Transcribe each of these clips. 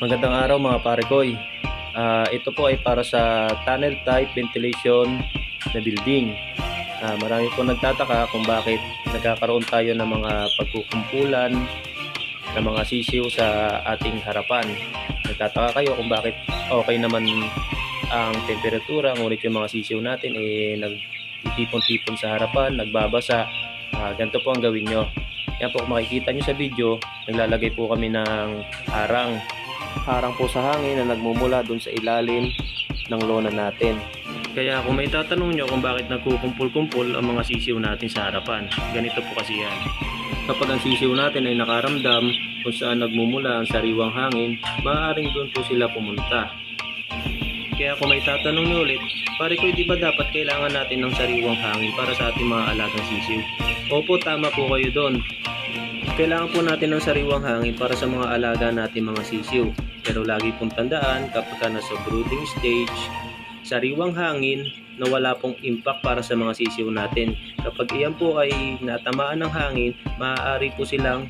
Magandang araw mga pare koy. Ah, ito po ay para sa tunnel type ventilation na building. Ah, marami po nagtataka kung bakit nagkakaroon tayo ng mga pagkukumpulan ng mga sisiw sa ating harapan. Nagtataka kayo kung bakit okay naman ang temperatura ngunit yung mga sisiw natin eh nagtitipon-tipon sa harapan, nagbabasa. Ah, ganito po ang gawin nyo. Yan po kung makikita nyo sa video, naglalagay po kami ng harang harang po sa hangin na nagmumula doon sa ilalim ng lona natin. Kaya kung may tatanong nyo kung bakit nagkukumpul-kumpul ang mga sisiw natin sa harapan, ganito po kasi yan. Kapag ang sisiw natin ay nakaramdam kung saan nagmumula ang sariwang hangin, maaaring doon po sila pumunta. Kaya kung may tatanong nyo ulit, pare ko di ba dapat kailangan natin ng sariwang hangin para sa ating mga alagang sisiw? Opo, tama po kayo doon. Kailangan po natin ng sariwang hangin para sa mga alaga natin mga sisiw. Pero lagi pong tandaan kapag ka nasa brooding stage, sariwang hangin na wala pong impact para sa mga sisiw natin. Kapag iyan po ay natamaan ng hangin, maaari po silang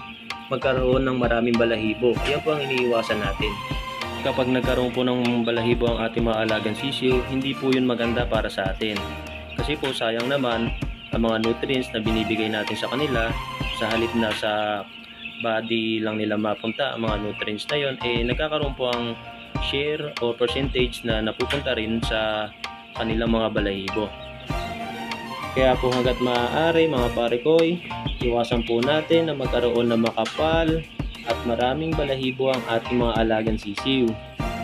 magkaroon ng maraming balahibo. Yan po ang iniiwasan natin. Kapag nagkaroon po ng balahibo ang ating mga alagang sisiw, hindi po yun maganda para sa atin. Kasi po sayang naman ang mga nutrients na binibigay natin sa kanila sa halip na sa body lang nila mapunta ang mga nutrients na yon eh nagkakaroon po ang share o percentage na napupunta rin sa kanilang mga balahibo. Kaya po hanggat maaari mga pare koy, iwasan po natin na magkaroon ng makapal at maraming balahibo ang ating mga alagang sisiw.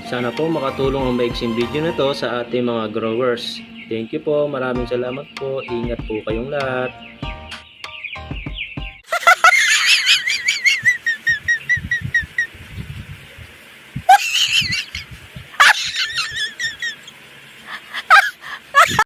Sana po makatulong ang maiksing video na to sa ating mga growers. Thank you po, maraming salamat po, ingat po kayong lahat.